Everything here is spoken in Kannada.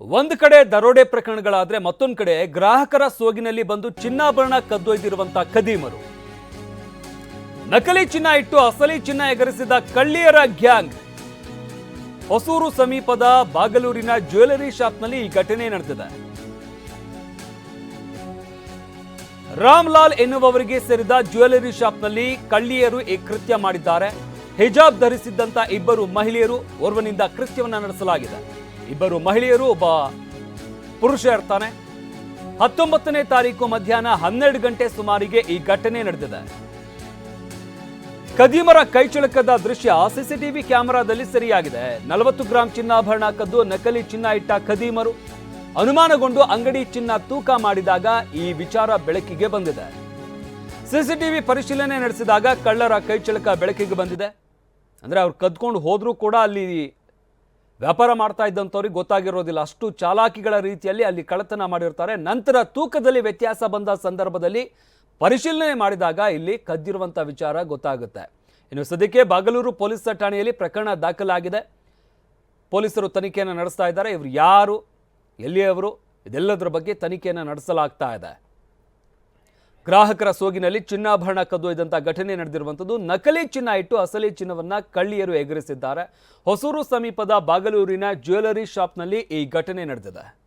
ಒಂದು ಕಡೆ ದರೋಡೆ ಪ್ರಕರಣಗಳಾದ್ರೆ ಮತ್ತೊಂದು ಕಡೆ ಗ್ರಾಹಕರ ಸೋಗಿನಲ್ಲಿ ಬಂದು ಚಿನ್ನಾಭರಣ ಕದ್ದೊಯ್ದಿರುವಂತಹ ಕದೀಮರು ನಕಲಿ ಚಿನ್ನ ಇಟ್ಟು ಅಸಲಿ ಚಿನ್ನ ಎಗರಿಸಿದ ಕಳ್ಳಿಯರ ಗ್ಯಾಂಗ್. ಹೊಸೂರು ಸಮೀಪದ ಬಾಗಲೂರಿನ ಜ್ಯುವೆಲರಿ ಶಾಪ್ನಲ್ಲಿ ಈ ಘಟನೆ ನಡೆದಿದೆ. ರಾಮ್ಲಾಲ್ ಎನ್ನುವವರಿಗೆ ಸೇರಿದ ಜ್ಯುವೆಲರಿ ಶಾಪ್ನಲ್ಲಿ ಕಳ್ಳಿಯರು ಈ ಕೃತ್ಯ ಮಾಡಿದ್ದಾರೆ. ಹಿಜಾಬ್ ಧರಿಸಿದ್ದಂತ ಇಬ್ಬರು ಮಹಿಳೆಯರು ಓರ್ವನಿಂದ ಕೃತ್ಯವನ್ನ ನಡೆಸಲಾಗಿದೆ. ಇಬ್ಬರು ಮಹಿಳೆಯರು ಒಬ್ಬ ಪುರುಷ ಇರ್ತಾನೆ. ಹತ್ತೊಂಬತ್ತನೇ ತಾರೀಕು ಮಧ್ಯಾಹ್ನ ಹನ್ನೆರಡು ಗಂಟೆ ಸುಮಾರಿಗೆ ಈ ಘಟನೆ ನಡೆದಿದೆ. ಕದೀಮರ ಕೈಚಳಕದ ದೃಶ್ಯ ಸಿಸಿಟಿವಿ ಕ್ಯಾಮೆರಾದಲ್ಲಿ ಸರಿಯಾಗಿದೆ. ನಲವತ್ತು ಗ್ರಾಂ ಚಿನ್ನಾಭರಣ ಕದ್ದು, ನಕಲಿ ಚಿನ್ನ ಇಟ್ಟ ಖದೀಮರು ಅನುಮಾನಗೊಂಡು ಅಂಗಡಿ ಚಿನ್ನ ತೂಕ ಮಾಡಿದಾಗ ಈ ವಿಚಾರ ಬೆಳಕಿಗೆ ಬಂದಿದೆ. ಸಿಸಿಟಿವಿ ಪರಿಶೀಲನೆ ನಡೆಸಿದಾಗ ಕಳ್ಳರ ಕೈಚಳಕ ಬೆಳಕಿಗೆ ಬಂದಿದೆ. ಅಂದ್ರೆ ಅವ್ರು ಕದ್ಕೊಂಡು ಹೋದರೂ ಕೂಡ ಅಲ್ಲಿ ವ್ಯಾಪಾರ ಮಾಡ್ತಾ ಇದ್ದಂಥವ್ರಿಗೆ ಗೊತ್ತಾಗಿರೋದಿಲ್ಲ. ಅಷ್ಟು ಚಾಲಾಕಿಗಳ ರೀತಿಯಲ್ಲಿ ಅಲ್ಲಿ ಕಳ್ಳತನ ಮಾಡಿರ್ತಾರೆ. ನಂತರ ತೂಕದಲ್ಲಿ ವ್ಯತ್ಯಾಸ ಬಂದ ಸಂದರ್ಭದಲ್ಲಿ ಪರಿಶೀಲನೆ ಮಾಡಿದಾಗ ಇಲ್ಲಿ ಕದ್ದಿರುವಂಥ ವಿಚಾರ ಗೊತ್ತಾಗುತ್ತೆ. ಇನ್ನು ಸದ್ಯಕ್ಕೆ ಬಾಗಲೂರು ಪೊಲೀಸ್ ಠಾಣೆಯಲ್ಲಿ ಪ್ರಕರಣ ದಾಖಲಾಗಿದೆ. ಪೊಲೀಸರು ತನಿಖೆಯನ್ನು ನಡೆಸ್ತಾ ಇದ್ದಾರೆ. ಇವರು ಯಾರು, ಎಲ್ಲಿಯವರು, ಇದೆಲ್ಲದರ ಬಗ್ಗೆ ತನಿಖೆಯನ್ನು ನಡೆಸಲಾಗ್ತಾ ಇದೆ. ಗ್ರಾಹಕರ ಸೋಗಿನಲ್ಲಿ ಚಿನ್ನಾಭರಣ ಕದ್ದೊಯ್ದಂಥ ಘಟನೆ ನಡೆದಿರುವಂಥದ್ದು. ನಕಲಿ ಚಿನ್ನ ಇಟ್ಟು ಅಸಲಿ ಚಿನ್ನವನ್ನ ಕಳ್ಳಿಯರು ಎಗರಿಸಿದ್ದಾರೆ. ಹೊಸೂರು ಸಮೀಪದ ಬಾಗಲೂರಿನ ಜ್ಯುವೆಲರಿ ಶಾಪ್ನಲ್ಲಿ ಈ ಘಟನೆ ನಡೆದಿದೆ.